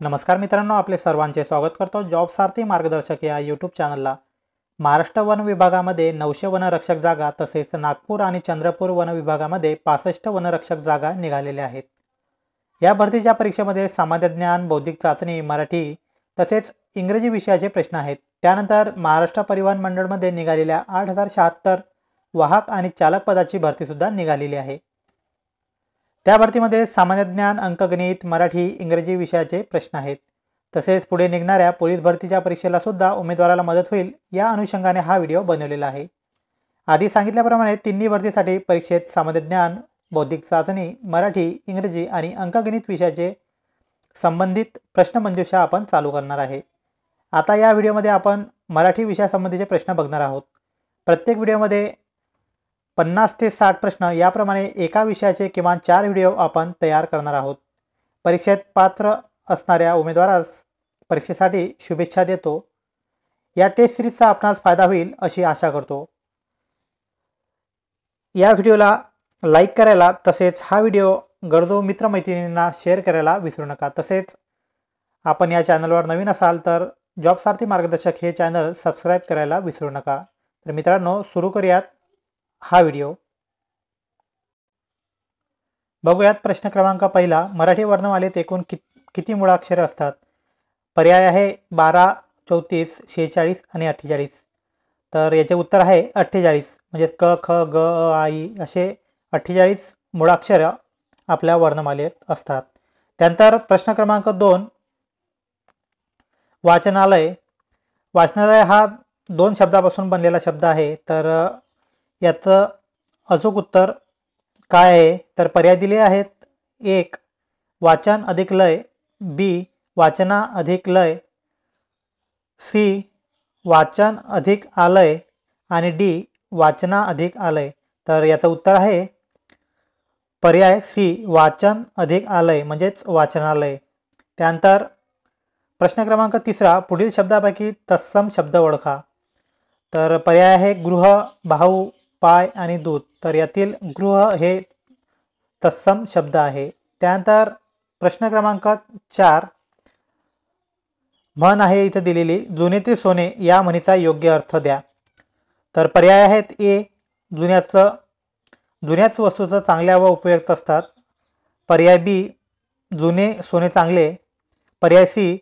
नमस्कार मित्रांनो आपले सर्वांचे स्वागत करतो जॉब सारथी मार्गदर्शक या यूट्यूब चॅनलला महाराष्ट्र वन विभागामध्ये नऊशे वनरक्षक जागा तसेच नागपूर आणि चंद्रपूर वन विभागामध्ये पासष्ट वनरक्षक जागा निघालेल्या आहेत. या भरतीच्या परीक्षेमध्ये सामान्य ज्ञान बौद्धिक चाचणी मराठी तसेच इंग्रजी विषयाचे प्रश्न आहेत. त्यानंतर महाराष्ट्र परिवहन मंडळमध्ये निघालेल्या आठ हजार शहात्तर वाहक आणि चालक पदाची भरतीसुद्धा निघालेली आहे. त्या भरतीमध्ये सामान्य ज्ञान अंकगणित मराठी इंग्रजी विषयाचे प्रश्न आहेत. तसेच पुढे निघणाऱ्या पोलीस भरतीच्या परीक्षेला सुद्धा उमेदवाराला मदत होईल या अनुषंगाने हा व्हिडिओ बनवलेला आहे. आधी सांगितल्याप्रमाणे तिन्ही भरतीसाठी परीक्षेत सामान्य ज्ञान बौद्धिक चाचणी मराठी इंग्रजी आणि अंकगणित विषयाचे संबंधित प्रश्नमंजुषा आपण चालू करणार आहे. आता या व्हिडिओमध्ये आपण मराठी विषयासंबंधीचे प्रश्न बघणार आहोत. प्रत्येक व्हिडिओमध्ये पन्नास ते साठ प्रश्न याप्रमाणे एका विषयाचे किमान चार व्हिडिओ आपण तयार करणार आहोत. परीक्षेत पात्र असणाऱ्या उमेदवारास परीक्षेसाठी शुभेच्छा देतो. या टेस्ट सिरीजचा आपणास फायदा होईल अशी आशा करतो. या व्हिडिओला लाईक करायला तसेच हा व्हिडिओ गरजू मित्रमैत्रिणींना शेअर करायला विसरू नका. तसेच आपण या चॅनलवर नवीन असाल तर जॉबसारथी मार्गदर्शक हे चॅनल सबस्क्राईब करायला विसरू नका. तर मित्रांनो सुरू करूयात. हा व्हिडिओ. बघूयात प्रश्न क्रमांक पहिला. मराठी वर्णमालेत एकूण कि किती मुळाक्षरे असतात? पर्याय आहे बारा चौतीस शेहेचाळीस आणि अठ्ठेचाळीस. तर याचे उत्तर आहे अठ्ठेचाळीस. म्हणजे क ख ग आई असे अठ्ठेचाळीस मुळाक्षरं आपल्या वर्णमालेत असतात. त्यानंतर प्रश्न क्रमांक दोन. वाचनालय. वाचनालय हा दोन शब्दापासून बनलेला शब्द आहे. तर याचं अचूक उत्तर काय आहे? तर पर्याय दिले आहेत. एक वाचन अधिक लय. बी वाचना अधिक लय. सी वाचन अधिक आलय. आणि डी वाचना अधिक आलय. तर याचं उत्तर आहे पर्याय सी वाचन अधिक आलय म्हणजेच वाचनालय. त्यानंतर प्रश्न क्रमांक तिसरा पुढील शब्दापैकी तत्सम शब्द ओळखा. तर पर्याय आहे गृह भाऊ पाय आणि दूध. तर यातील गृह हे तत्सम शब्द आहे. त्यानंतर प्रश्न क्रमांक चार. म्हण आहे इथं दिलेली जुने ते सोने या म्हणीचा योग्य अर्थ द्या. तर पर्याय आहेत ए जुन्याचं जुन्याच वस्तूचं चांगल्या व उपयुक्त असतात. पर्याय बी जुने सोने चांगले. पर्याय सी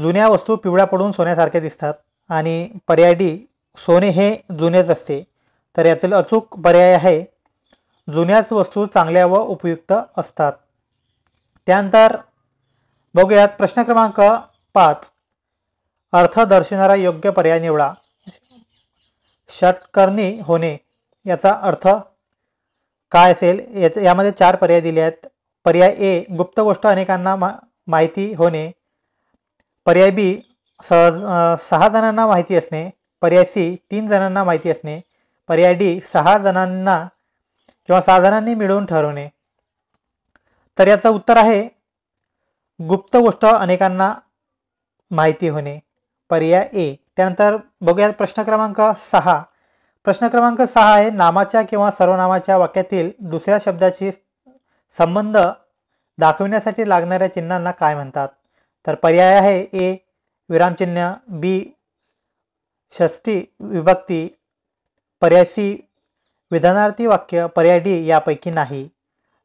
जुन्या वस्तू पिवळ्या पडून सोन्यासारख्या दिसतात. आणि पर्याय डी सोने हे जुनेच असते. तर यातील अचूक पर्याय आहे. जुन्याच वस्तू चांगल्या व उपयुक्त असतात. त्यानंतर बघूयात प्रश्न क्रमांक पाच. अर्थ दर्शवणारा योग्य पर्याय निवडा. षटकर्णी होणे याचा अर्थ काय असेल? याच यामध्ये चार पर्याय दिले आहेत. पर्याय ए गुप्त गोष्ट अनेकांना मा माहिती होणे. पर्याय बी सहज सहा जणांना माहिती असणे. पर्याय सी तीन जणांना माहिती असणे. पर्याय डी सहा जणांना किंवा सहा जणांनी मिळवून ठरवणे. तर याचं उत्तर आहे गुप्त गोष्ट अनेकांना माहिती होणे. पर्याय ए. त्यानंतर बघूयात प्रश्न क्रमांक सहा. प्रश्न क्रमांक सहा आहे नामाच्या किंवा सर्वनामाच्या वाक्यातील दुसऱ्या शब्दाची संबंध दाखविण्यासाठी लागणाऱ्या चिन्हांना काय म्हणतात? तर पर्याय आहे ए. विरामचिन्ह बी. षष्टी विभक्ती पर्यायसी विधानार्थी वाक्य पर्याय डी यापैकी नाही.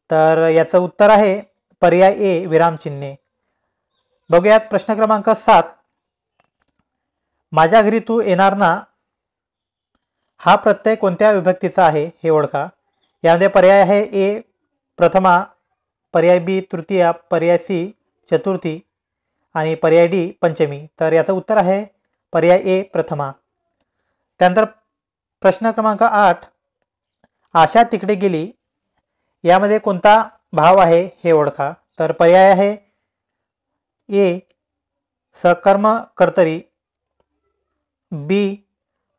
तर याचं उत्तर आहे पर्याय ए विरामचिन्हे बघूयात प्रश्न क्रमांक सात. माझ्या घरी तू येणार ना? हा प्रत्यय कोणत्या विभक्तीचा आहे हे ओळखा. यामध्ये पर्याय आहे ए प्रथमा पर्याय बी तृतीया पर्याय सी चतुर्थी आणि पर्याय डी पंचमी. तर याचं उत्तर आहे पर्याय ए प्रथमा. त्यानंतर प्रश्न क्रमांक आठ आशा तिकडे गेली. यामध्ये कोणता भाव आहे हे ओळखा. तर पर्याय आहे ए सकर्म कर्तरी बी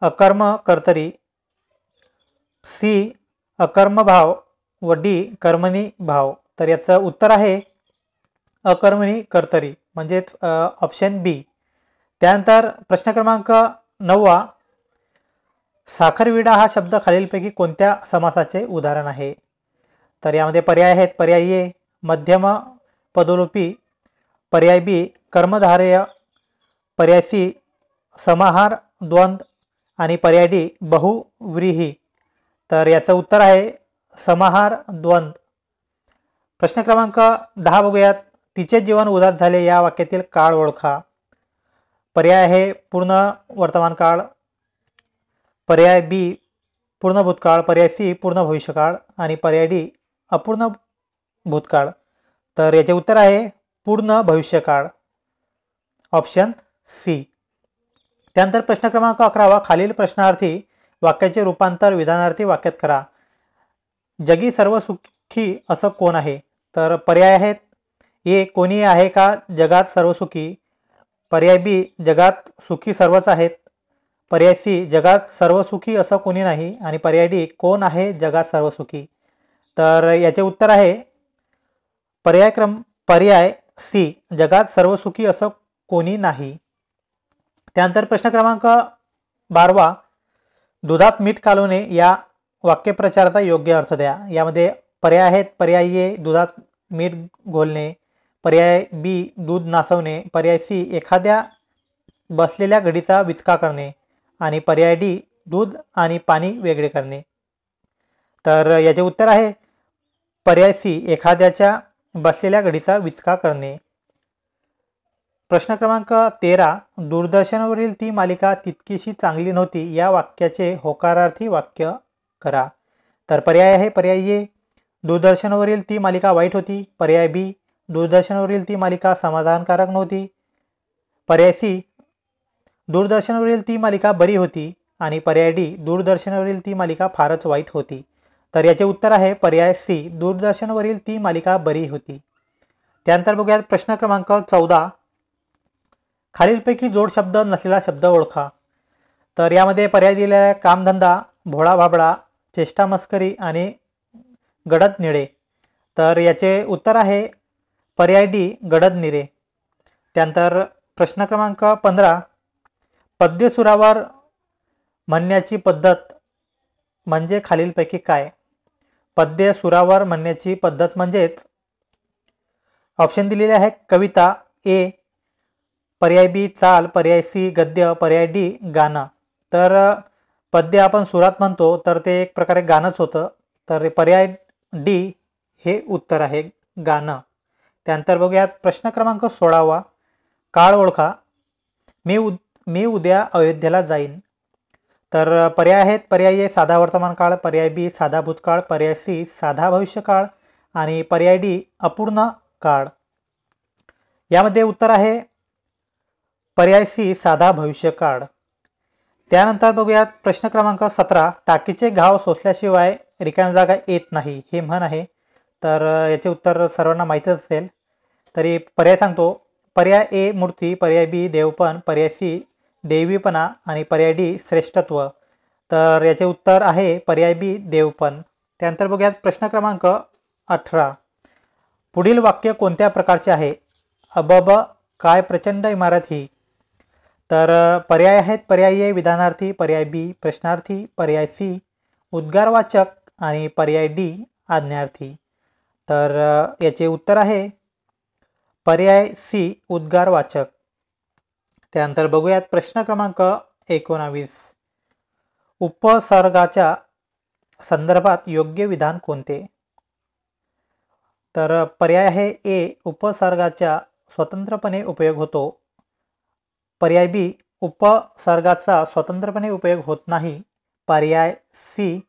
अकर्म कर्तरी सी अकर्म भाव व डी कर्मणी भाव तर याचं उत्तर आहे अकर्मणी कर्तरी म्हणजेच ऑप्शन बी त्यानंतर प्रश्न क्रमांक नववा साखरविडा हा शब्द खालीलपैकी कोणत्या समासाचे उदाहरण आहे? तर यामध्ये पर्याय आहेत. पर्याय ए मध्यम पदोलोपी. पर्याय बी कर्मधारय. पर्याय सी समाहार द्वंद्व आणि पर्याय डी बहुव्रीही. तर याचं उत्तर आहे समाहार द्वंद्व प्रश्न क्रमांक दहा बघूयात. तिचे जीवन उदात झाले या वाक्यातील काळ ओळखा. पर्याय आहे पूर्ण वर्तमान काळ. पर्याय बी पूर्ण भूतकाळ पर्याय सी पूर्ण भविष्यकाळ आणि पर्याय डी अपूर्ण भूतकाळ. तर याचे उत्तर आहे पूर्ण भविष्यकाळ. Option C. त्यानंतर प्रश्न क्रमांक अकरावा खालील प्रश्नार्थी वाक्याचे रूपांतर विधानार्थी वाक्यात करा. जगी सर्व सुखी असं कोण आहे? तर पर्याय आहेत. ए कोणी आहे का जगात सर्व सुखी? पर्याय बी जगात सुखी सर्वच आहेत. पर्याय सी जगात सर्वसुखी असं कोणी नाही आणि पर्याय डी कोण आहे जगात सर्वसुखी? तर याचे उत्तर आहे पर्याय क्रम पर्याय सी जगात सर्वसुखी असं कोणी नाही. त्यानंतर प्रश्न क्रमांक बारवा दुधात मीठ कालवणे या वाक्यप्रचाराचा योग्य अर्थ द्या. यामध्ये पर्याय आहेत पर्याय ए दुधात मीठ घोलणे पर्याय बी दूध नासवणे पर्याय सी एखाद्या बसलेल्या घडीचा विचका करणे आणि पर्याय डी दूध आणि पाणी वेगळे करणे. तर याचे उत्तर आहे पर्याय सी एखाद्याच्या बसलेल्या घडीचा विचका करणे. प्रश्न क्रमांक तेरा दूरदर्शनवरील ती मालिका तितकीशी चांगली नव्हती या वाक्याचे होकारार्थी वाक्य करा. तर पर्याय आहे पर्याय ए दूरदर्शनवरील ती मालिका वाईट होती. पर्याय बी दूरदर्शनवरील ती मालिका समाधानकारक नव्हती. पर्याय सी दूरदर्शनवरील ती मालिका बरी होती आणि पर्याय डी दूरदर्शनवरील ती मालिका फारच वाईट होती. तर याचे उत्तर आहे पर्याय सी दूरदर्शनवरील ती मालिका बरी होती. त्यानंतर बघूयात प्रश्न क्रमांक चौदा. खालीलपैकी जोड शब्द नसलेला शब्द ओळखा. तर यामध्ये पर्याय दिलेला आहे कामधंदा भोळा भाबडा चेष्टा मस्करी आणि गडद निळे. तर याचे उत्तर आहे पर्याय डी गडद निरे. त्यानंतर प्रश्न क्रमांक पंधरा. पद्यसुरावर म्हणण्याची पद्धत म्हणजे खालीलपैकी काय? पद्य सुरावर म्हणण्याची पद्धत म्हणजेच ऑप्शन दिलेले आहे कविता ए पर्याय बी चाल पर्याय सी गद्य पर्याय डी गाणं. तर पद्य आपण सुरात म्हणतो तर ते एक प्रकारे गाणंच होतं. तर पर्याय डी हे उत्तर आहे गाणं. त्यानंतर बघूयात प्रश्न क्रमांक सोळावा. काळ ओळखा. मी उद मी उद्या अयोध्येला जाईन. तर पर्याय आहेत. पर्याय ए साधा वर्तमान काळ पर्याय बी साधा भूतकाळ पर्याय सी साधा भविष्यकाळ आणि पर्याय डी अपूर्ण काळ. यामध्ये उत्तर आहे पर्याय सी साधा भविष्यकाळ. त्यानंतर बघूयात प्रश्न क्रमांक सतरा टाकीचे घाव सोसल्याशिवाय रिकाम जागा येत नाही हे म्हण आहे. तर याचे उत्तर सर्वांना माहीतच असेल. तरी पर्याय सांगतो. पर्याय ए मूर्ती पर्याय बी देवपण पर्याय सी देवीपणा आणि पर्याय डी श्रेष्ठत्व. तर याचे उत्तर आहे पर्याय बी देवपण. त्यानंतर बघूयात प्रश्न क्रमांक अठरा. पुढील वाक्य कोणत्या प्रकारचे आहे? अबब काय प्रचंड इमारत ही? तर पर्याय आहेत पर्याय ए विधानार्थी पर्याय बी प्रश्नार्थी पर्याय सी उद्गारवाचक आणि पर्याय डी आज्ञार्थी. तर याचे उत्तर आहे पर्याय सी उद्गारवाचक. त्यानंतर बघूयात प्रश्न क्रमांक एकोणावीस. उपसर्गाच्या संदर्भात योग्य विधान कोणते? तर पर्याय आहे ए उपसर्गाच्या स्वतंत्रपणे उपयोग होतो. पर्याय बी उपसर्गाचा स्वतंत्रपणे उपयोग होत नाही. पर्याय सी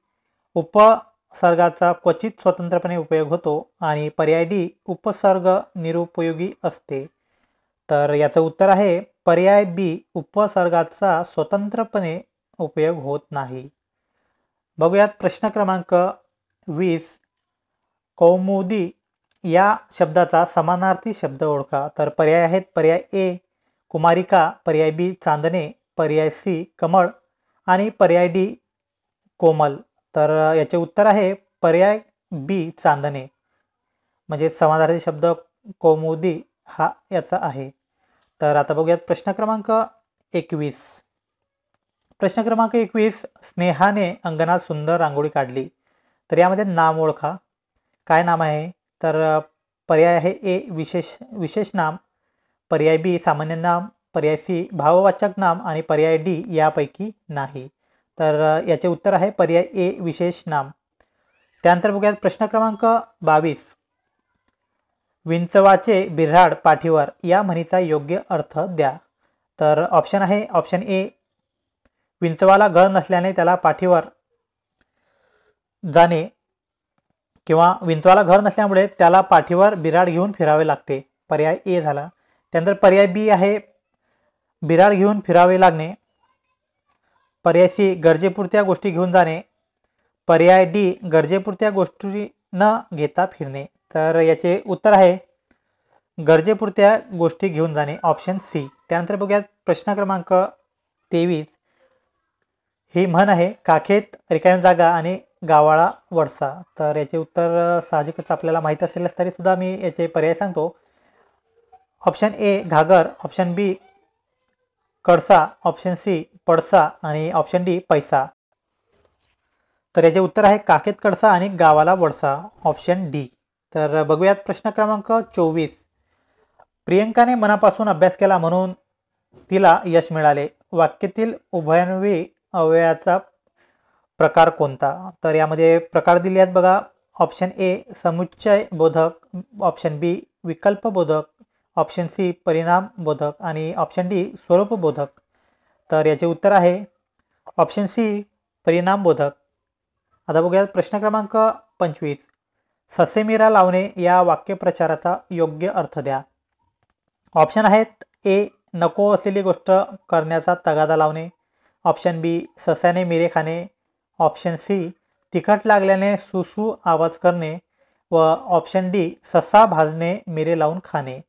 उपसर्गाचा क्वचित स्वतंत्रपणे उपयोग होतो. आणि पर्याय डी उपसर्ग निरुपयोगी असते. तर याचं उत्तर आहे पर्याय बी उपसर्गाचा स्वतंत्रपणे उपयोग होत नाही. बघूयात प्रश्न क्रमांक वीस. कौमुदी या शब्दाचा समानार्थी शब्द ओळखा. तर पर्याय आहेत पर्याय ए कुमारिका पर्याय बी चांदणे पर्याय सी कमळ आणि पर्याय डी कोमल. तर याचे उत्तर आहे पर्याय बी चांदणे. म्हणजे समानार्थी शब्द कौमुदी हा याचा आहे. तर आता बघूयात प्रश्न क्रमांक एकवीस. प्रश्न क्रमांक एकवीस स्नेहाने अंगणात सुंदर रांगोळी काढली. तर यामध्ये नाम ओळखा. काय नाम आहे? तर पर्याय आहे ए विशेष विशेष नाम. पर्याय बी सामान्य नाम. पर्याय सी भाववाचक नाम. आणि पर्याय डी यापैकी नाही. तर याचे उत्तर आहे पर्याय ए विशेष नाम. त्यानंतर बघूयात प्रश्न क्रमांक बावीस. विंचवाचे बिऱ्हाड पाठीवर या म्हणीचा योग्य अर्थ द्या. तर ऑप्शन आहे ऑप्शन ए विंचवाला गळ नसल्याने त्याला पाठीवर जाणे किंवा विंचवाला घर नसल्यामुळे त्याला पाठीवर बिराड घेऊन फिरावे लागते. पर्याय ए झाला. त्यानंतर पर्याय बी आहे बिराड घेऊन फिरावे लागणे. पर्याय सी गरजेपुरत्या गोष्टी घेऊन जाणे. पर्याय डी गरजेपुरत्या गोष्टी न घेता फिरणे. तर याचे उत्तर आहे गरजेपुरत्या गोष्टी घेऊन जाणे. Option C. त्यानंतर बघूयात प्रश्न क्रमांक तेवीस. ही म्हण आहे काखेत रिकामी जागा आणि गावाळा वडसा तर याचे उत्तर साहजिकच आपल्याला माहीत असेलच तरीसुद्धा मी याचे पर्याय सांगतो. ऑप्शन ए घागर. ऑप्शन बी कडसा ऑप्शन सी पडसा आणि ऑप्शन डी पैसा. तर याचे उत्तर आहे काखेत कडसा आणि गावाला वडसा ऑप्शन डी. तर बघूयात प्रश्न क्रमांक चोवीस. प्रियंकाने मनापासून अभ्यास केला म्हणून तिला यश मिळाले. वाक्यातील उभयान्वी अवयवाचा प्रकार कोणता? तर यामध्ये प्रकार दिले आहेत बघा. ऑप्शन ए समुच्चय बोधक. ऑप्शन बी विकल्प बोधक. ऑप्शन सी परिणाम बोधक. आणि ऑप्शन डी स्वरूप बोधक. तर याचे उत्तर आहे. ऑप्शन सी परिणाम बोधक. आता बघूयात प्रश्न क्रमांक पंचवीस. ससेमिरा लावणे या वाक्यप्रचाराचा योग्य अर्थ द्या. ऑप्शन आहेत ए नको असलेली गोष्ट करण्याचा तगादा लावणे. ऑप्शन बी सस्याने मिरे खाणे. ऑप्शन सी तिखट लागल्याने सुसू आवाज करणे व ऑप्शन डी ससा भाजणे मिरे लावून खाणे.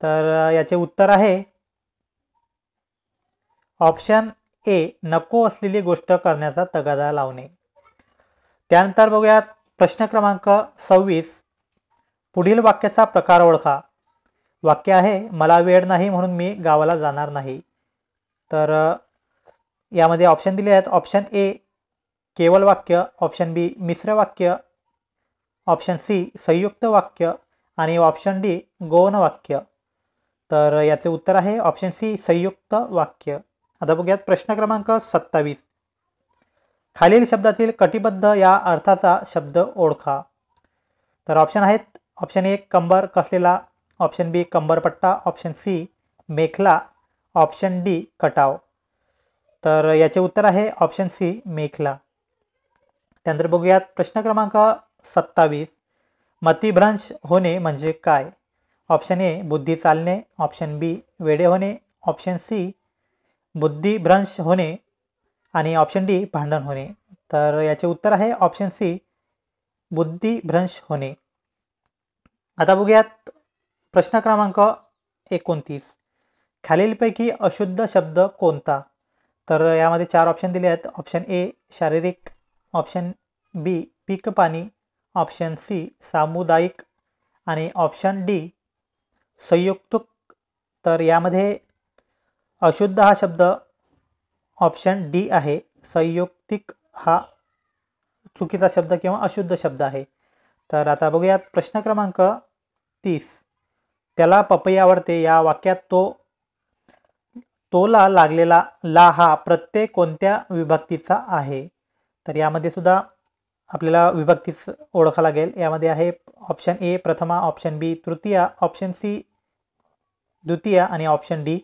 तर याचे उत्तर आहे ऑप्शन ए नको असलेली गोष्ट करण्याचा तगादा लावणे. त्यानंतर बघूयात प्रश्न क्रमांक सव्वीस. पुढील वाक्याचा प्रकार ओळखा. वाक्य आहे मला वेळ नाही म्हणून मी गावाला जाणार नाही. तर यामध्ये ऑप्शन दिले आहेत. ऑप्शन ए केवल वाक्य. ऑप्शन बी मिश्र वाक्य. ऑप्शन सी संयुक्त वाक्य. आणि ऑप्शन डी गौण वाक्य. तर याचे उत्तर आहे ऑप्शन सी संयुक्त वाक्य. आता बघूयात प्रश्न क्रमांक सत्तावीस. खालील शब्दातील कटिबद्ध या अर्थाचा शब्द ओळखा. तर ऑप्शन आहेत ऑप्शन ए कंबर कसलेला ऑप्शन बी कंबरपट्टा ऑप्शन सी मेखला ऑप्शन डी कटाव. तर याचे उत्तर आहे ऑप्शन सी मेखला. त्यानंतर बघूयात प्रश्न क्रमांक सत्तावीस. मतिभ्रंश होणे म्हणजे काय? ऑप्शन ए बुद्धी चालणे ऑप्शन बी वेडे होणे ऑप्शन सी बुद्धिभ्रंश होणे आणि ऑप्शन डी भांडण होणे. तर याचे उत्तर आहे ऑप्शन सी बुद्धिभ्रंश होणे. आता बघूयात प्रश्न क्रमांक एकोणतीस. खालीलपैकी अशुद्ध शब्द कोणता? तर यामध्ये चार ऑप्शन दिले आहेत. ऑप्शन ए शारीरिक. ऑप्शन बी पीक पाणी. ऑप्शन सी सामुदायिक. आणि ऑप्शन डी संयुक्तुक. तर यामध्ये अशुद्ध हा शब्द ऑप्शन डी आहे. संयुक्तिक हा चुकीचा शब्द किंवा अशुद्ध शब्द आहे. तर आता बघूयात प्रश्न क्रमांक तीस. त्याला पपई आवडते. या वाक्यात तो तोला लागलेला ला हा प्रत्येक कोणत्या विभक्तीचा आहे? तर यामध्ये सुद्धा आपल्याला विभक्तीच ओळखा लागेल. यामध्ये आहे ऑप्शन ए प्रथमा ऑप्शन बी तृतीया ऑप्शन सी द्वितीय आणि ऑप्शन डी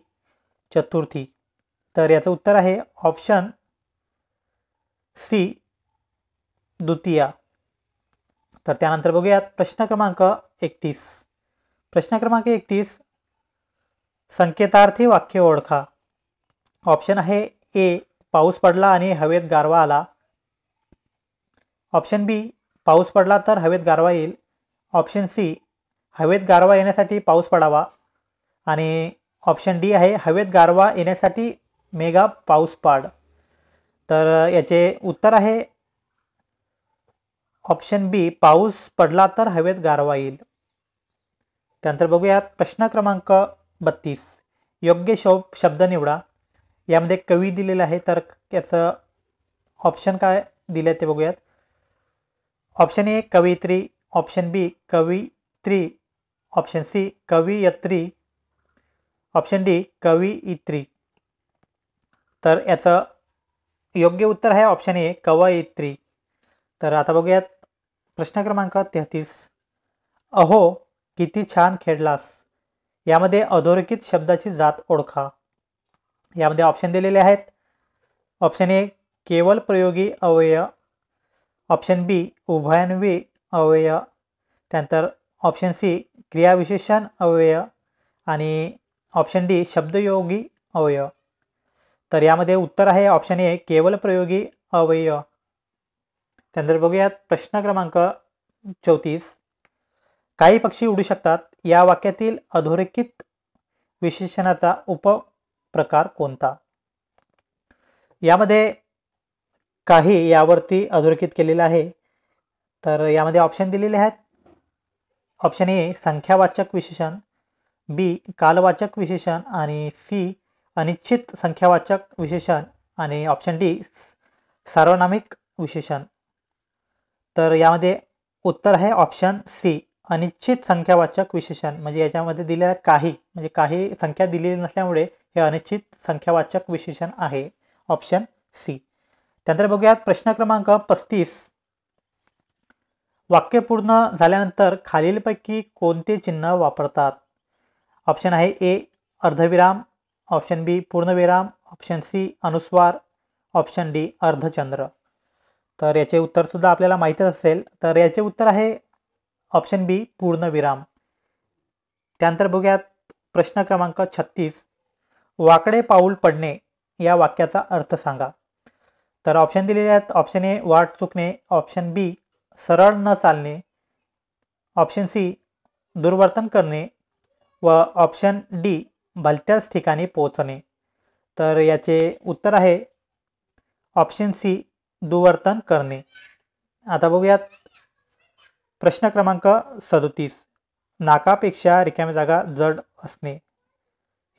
चतुर्थी. तर याचं उत्तर आहे ऑप्शन सी द्वितीया. तर त्यानंतर बघूयात प्रश्न क्रमांक एकतीस. प्रश्न क्रमांक एकतीस संकेतार्थी वाक्य ओळखा. ऑप्शन आहे ए पाऊस पडला आणि हवेत गारवा आला. ऑप्शन बी पाऊस पडला तर हवेत गारवा येईल. ऑप्शन सी हवेत गारवा येण्यासाठी पाऊस पडावा. आणि ऑप्शन डी आहे हवेत गारवा येण्यासाठी मेगा पाऊस पाड. तर याचे उत्तर आहे. ऑप्शन बी पाऊस पडला तर हवेत गारवा येईल. त्यानंतर बघूयात प्रश्न क्रमांक बत्तीस. योग्य शो शब्द निवडा. यामध्ये कवी दिलेलं आहे तर याचं ऑप्शन काय दिलं आहे ते बघूयात. ऑप्शन ए कवयित्री. ऑप्शन बी कवित्री. ऑप्शन सी कवियत्री. ऑप्शन डी कवयित्री. तर याचं योग्य उत्तर आहे ऑप्शन ए कवयित्री तर. आता बघूयात प्रश्न क्रमांक तेहतीस. अहो किती छान खेळलास. यामध्ये अधोरेखित शब्दाची जात ओळखा. यामध्ये ऑप्शन दिलेले आहेत. ऑप्शन ए केवल प्रयोगी अवयव. ऑप्शन बी उभयान्वी अवयव. त्यानंतर ऑप्शन सी क्रियाविशेषण अवयव. आणि ऑप्शन डी शब्दयोगी अवयव. तर यामध्ये उत्तर आहे ऑप्शन ए केवल प्रयोगी अवयव. त्यानंतर बघूयात प्रश्न क्रमांक चौतीस. काही पक्षी उडू शकतात. या वाक्यातील अधोरेखित विशेषणाचा उपप्रकार कोणता? यामध्ये काही यावरती अधोरेखित केलेलं आहे. तर यामध्ये ऑप्शन दिलेले आहेत. ऑप्शन ए संख्यावाचक विशेषण. बी कालवाचक विशेषण. आणि सी अनिश्चित संख्यावाचक विशेषण आणि ऑप्शन डी सार्वनामिक विशेषण. तर यामध्ये उत्तर आहे ऑप्शन सी अनिश्चित संख्यावाचक विशेषण. म्हणजे याच्यामध्ये दिलेल्या काही म्हणजे काही संख्या दिलेली नसल्यामुळे हे अनिश्चित संख्यावाचक विशेषण आहे ऑप्शन सी त्यानंतर बघूयात प्रश्न क्रमांक पस्तीस. वाक्य पूर्ण झाल्यानंतर खालीलपैकी कोणते चिन्ह वापरतात? ऑप्शन आहे ए अर्धविराम. ऑप्शन बी पूर्णविराम ऑप्शन सी अनुस्वार ऑप्शन डी अर्धचंद्र. तर याचे उत्तरसुद्धा आपल्याला माहीतच असेल. तर याचे उत्तर आहे ऑप्शन बी पूर्णविराम. त्यानंतर बघूयात प्रश्न क्रमांक छत्तीस. वाकडे पाऊल पडणे या वाक्याचा अर्थ सांगा. तर ऑप्शन दिलेले आहेत ऑप्शन ए वाट चुकणे ऑप्शन बी सरळ न चालणे ऑप्शन सी दुर्वर्तन करणे व ऑप्शन डी भलत्याच ठिकाणी पोहोचणे. तर याचे उत्तर आहे ऑप्शन सी दुवर्तन करणे. आता बघूयात प्रश्न क्रमांक सदोतीस नाकापेक्षा रिकाम्या जागा जड असणे.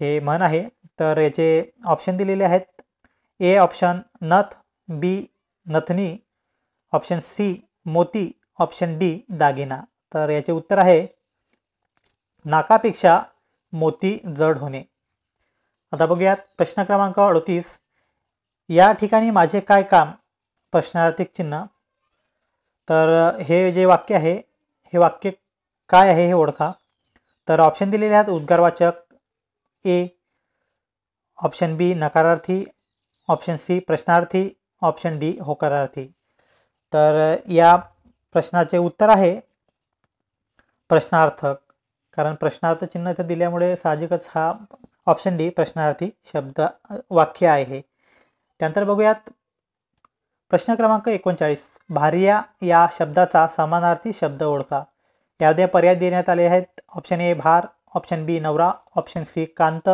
हे म्हण आहे. तर याचे ऑप्शन दिलेले आहेत. ए ऑप्शन नथ. बी नथनी. ऑप्शन सी मोती. ऑप्शन डी दागिना. तर याचे उत्तर आहे नाकापेक्षा मोती जड होणे. आता बघूयात प्रश्न क्रमांक अडतीस. या ठिकाणी माझे काय काम? प्रश्नार्थिक चिन्ह. तर हे जे वाक्य आहे हे वाक्य काय आहे हे ओळखा. तर ऑप्शन दिलेले आहेत उद्गारवाचक ए ऑप्शन बी नकारार्थी ऑप्शन सी प्रश्नार्थी ऑप्शन डी होकारार्थी. तर या प्रश्नाचे उत्तर आहे प्रश्नार्थक. कारण प्रश्नार्थ चिन्ह इथं दिल्यामुळे साहजिकच हा ऑप्शन डी प्रश्नार्थी शब्द वाक्य आहे. त्यानंतर बघूयात प्रश्न क्रमांक एकोणचाळीस भार्या या शब्दाचा समानार्थी शब्द ओळखा. यामध्ये पर्याय देण्यात आले आहेत. ऑप्शन ए भार. ऑप्शन बी नवरा. ऑप्शन सी कांत.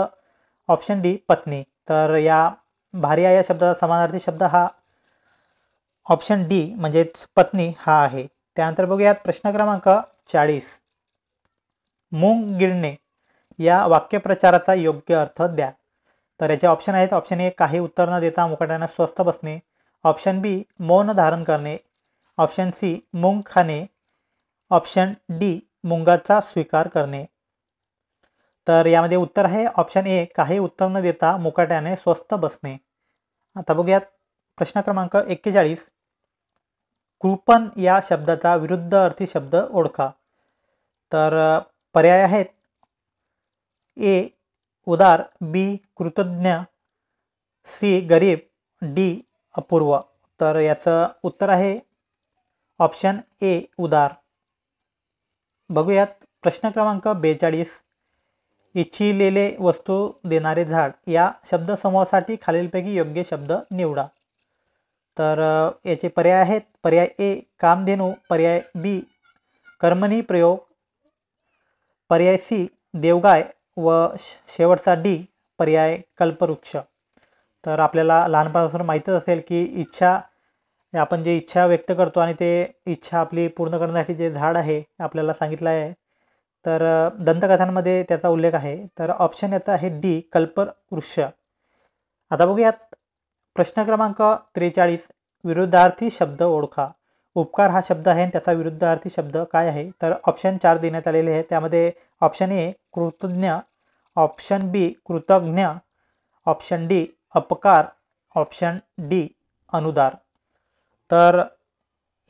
ऑप्शन डी पत्नी. तर या भार्या या शब्दाचा समानार्थी शब्द हा ऑप्शन डी म्हणजेच पत्नी हा आहे. त्यानंतर बघूयात प्रश्न क्रमांक चाळीस. मूंग गिळणे या वाक्यप्रचाराचा योग्य अर्थ द्या. तर याचे ऑप्शन आहेत. ऑप्शन ए काही उत्तर न देता मुकाट्याने स्वस्थ बसणे. ऑप्शन बी मौन धारण करणे. ऑप्शन सी मुंग खाणे. ऑप्शन डी मुंगाचा स्वीकार करणे. तर यामध्ये उत्तर आहे. ऑप्शन ए काही उत्तर न देता मुकाट्याने स्वस्थ बसणे. आता बघूयात प्रश्न क्रमांक एक्केचाळीस. कृपन या शब्दाचा विरुद्ध अर्थी शब्द ओळखा. तर पर्याय आहेत. ए. उदार बी. कृतज्ञ सी. गरीब डी. अपूर्व. तर याचं उत्तर आहे ऑप्शन ए उदार. बघूयात प्रश्न क्रमांक बेचाळीस. इच्छिलेले वस्तू देणारे झाड या शब्दसमूहासाठी खालीलपैकी योग्य शब्द निवडा. तर याचे पर्याय आहेत. पर्याय ए कामधेनू. पर्याय बी कर्मणी प्रयोग पर्याय सी देवगाय व शेवटचा डी पर्याय कल्पवृक्ष. तर आपल्याला लहानपणापासून माहीतच असेल की इच्छा आपण जे इच्छा व्यक्त करतो आणि ते इच्छा आपली पूर्ण करण्यासाठी जे झाड आहे आपल्याला सांगितलं आहे. तर दंतकथांमध्ये त्याचा उल्लेख आहे. तर ऑप्शन याचा आहे डी कल्पवृक्ष. आता बघूयात. प्रश्न क्रमांक त्रेचाळीस विरुद्धार्थी शब्द ओळखा. उपकार हा शब्द आहे आणि त्याचा विरुद्धार्थी शब्द काय आहे? तर ऑप्शन चार देण्यात आलेले आहे त्यामध्ये ऑप्शन ए कृतज्ञ. ऑप्शन बी कृतज्ञ. ऑप्शन डी अपकार. ऑप्शन डी अनुदार. तर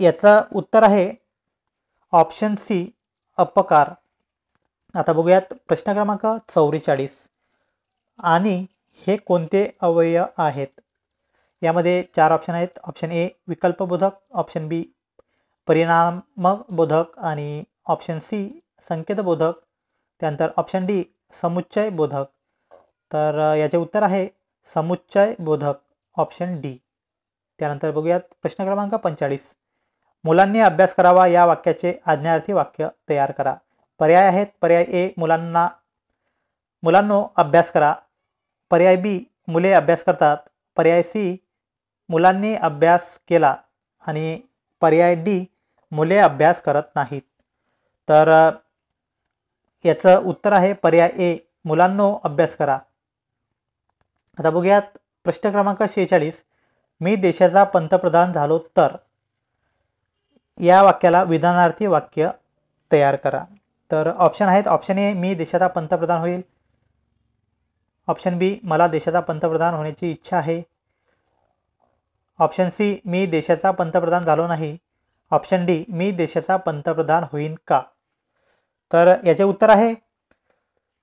याचं उत्तर आहे ऑप्शन सी अपकार. आता बघूयात प्रश्न क्रमांक चौवेचाळीस. आणि हे कोणते अवयव आहेत? यामध्ये चार ऑप्शन आहेत. ऑप्शन ए विकल्पबोधक. ऑप्शन बी परिणामक बोधक आणि ऑप्शन सी संकेतबोधक. त्यानंतर ऑप्शन डी समुच्चय बोधक तर याचे उत्तर आहे समुच्चय बोधक ऑप्शन डी त्यानंतर बघूयात प्रश्न क्रमांक पंचेचाळीस. मुलांनी अभ्यास करावा या वाक्याचे आज्ञार्थी वाक्य तयार करा. पर्याय आहेत पर्याय ए मुलांना मुलांनो अभ्यास करा. पर्याय बी मुले अभ्यास करतात. पर्याय सी मुलांनी अभ्यास केला आणि पर्याय डी मुले अभ्यास करत नाहीत. तर याचं उत्तर आहे पर्याय ए मुलांनो अभ्यास करा. आता बघूयात प्रश्न क्रमांक शेहेचाळीस. मी देशाचा पंतप्रधान झालो तर? या वाक्याला विधानार्थी वाक्य तयार करा. तर ऑप्शन आहेत ऑप्शन ए मी देशाचा पंतप्रधान होईल. ऑप्शन बी मला देशाचा पंतप्रधान होण्याची इच्छा आहे. ऑप्शन सी मी देशाचा पंतप्रधान झालो नाही. ऑप्शन डी मी देशाचा पंतप्रधान होईन का? तर याचे उत्तर आहे.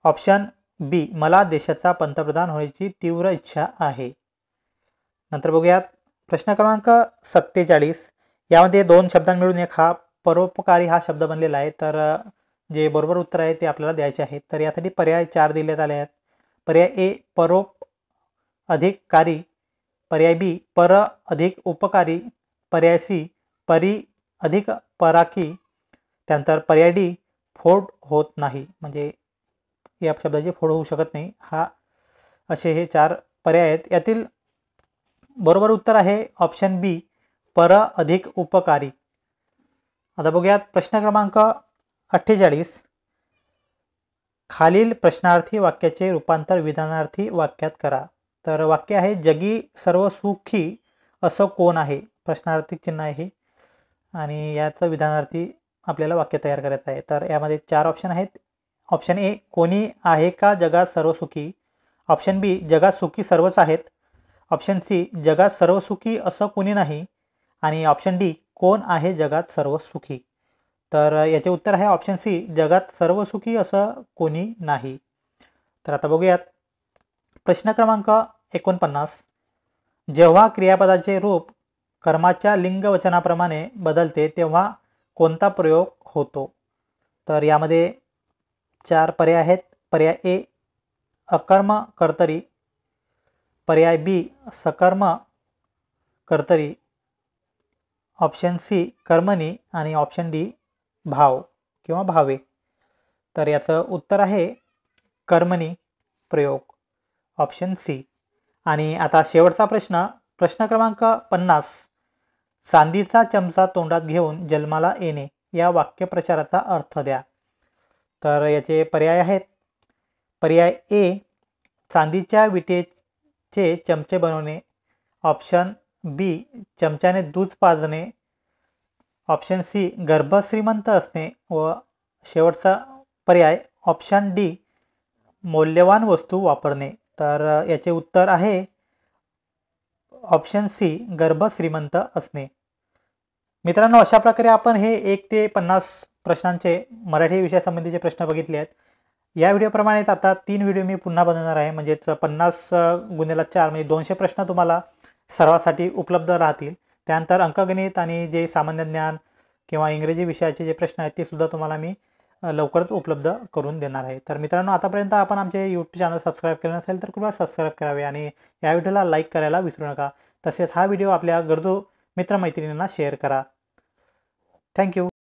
ऑप्शन बी मला देशाचा पंतप्रधान होण्याची तीव्र इच्छा आहे. नंतर बघूयात. प्रश्न क्रमांक सत्तेचाळीस. यामध्ये दोन शब्दां मिळून एक हा परोपकारी हा शब्द बनलेला आहे. तर जे बरोबर उत्तर आहे ते आपल्याला द्यायचे आहेत तर यासाठी पर्याय चार दिलेत आले आहेत पर्याय ए परोप अधिक कारी पर्याय बी पर अधिक उपकारी पर्याय सी परी अधिक पराकी. त्यानंतर पर्याय डी फोड होत नाही. म्हणजे या शब्दाची फोड होऊ शकत नाही. हा असे हे चार पर्याय आहेत. यातील बरोबर उत्तर आहे ऑप्शन बी पर अधिक उपकारी. आता बघूयात प्रश्न क्रमांक अठ्ठेचाळीस. खालील प्रश्नार्थी वाक्याचे रूपांतर विधानार्थी वाक्यात करा. तर वाक्य आहे जगी सर्व सुखी असं कोण आहे? प्रश्नार्थी चिन्ह आहे आणि याचं विधानार्थी आपल्याला वाक्य तयार करायचं आहे. तर यामध्ये चार ऑप्शन आहेत. ऑप्शन ए कोणी आहे का जगात सर्व सुखी ऑप्शन बी जगात सुखी सर्वच आहेत. ऑप्शन सी जगात सर्व सुखी असं कोणी नाही? आणि ऑप्शन डी कोण आहे जगात सर्व सुखी तर याचे उत्तर आहे ऑप्शन सी जगात सर्व सुखी असं कोणी नाही. तर आता बघूयात. प्रश्न क्रमांक एकोणपन्नास. जेव्हा क्रियापदाचे रूप कर्माच्या लिंगवचनाप्रमाणे बदलते तेव्हा कोणता प्रयोग होतो? तर यामध्ये चार पर्याय आहेत. पर्याय ए अकर्म कर्तरी. पर्याय बी सकर्म कर्तरी. ऑप्शन सी कर्मणी. आणि ऑप्शन डी भाव किंवा भावे. तर याचं उत्तर आहे कर्मणी प्रयोग. ऑप्शन सी आणि आता शेवटचा प्रश्न प्रश्न क्रमांक पन्नास. चांदीचा चमचा तोंडात घेऊन जन्माला येणे या वाक्यप्रचाराचा अर्थ द्या. तर याचे पर्याय आहेत. पर्याय ए चांदीच्या विटेचे चमचे बनवणे. ऑप्शन बी चमच्याने दूध पाजणे. ऑप्शन सी गर्भश्रीमंत असणे. व शेवटचा पर्याय ऑप्शन डी मौल्यवान वस्तू वापरणे. तर याचे उत्तर आहे ऑप्शन सी गर्भ श्रीमंत असणे. मित्रांनो अशा प्रकारे आपण हे एक ते पन्नास प्रश्नांचे मराठी विषयासंबंधीचे प्रश्न बघितले आहेत. या व्हिडिओप्रमाणेच आता तीन व्हिडिओ मी पुन्हा बनवणार आहे. म्हणजेच पन्नास गुन्हेला चार म्हणजे दोनशे प्रश्न तुम्हाला सर्वासाठी उपलब्ध राहतील. त्यानंतर अंकगणित आणि जे सामान्य ज्ञान किंवा इंग्रजी विषयाचे जे प्रश्न आहेत ते सुद्धा तुम्हाला मी लवकरच उपलब्ध करून देणार आहे. तर मित्रांनो आतापर्यंत आपण आमचे यूट्यूब चॅनल सबस्क्राईब केलं नसेल तर कृपया सबस्क्राईब करावे आणि या व्हिडिओला लाईक करायला विसरू नका. तसेच हा व्हिडिओ आपल्या गरजू मित्रमैत्रिणींना शेअर करा. थँक्यू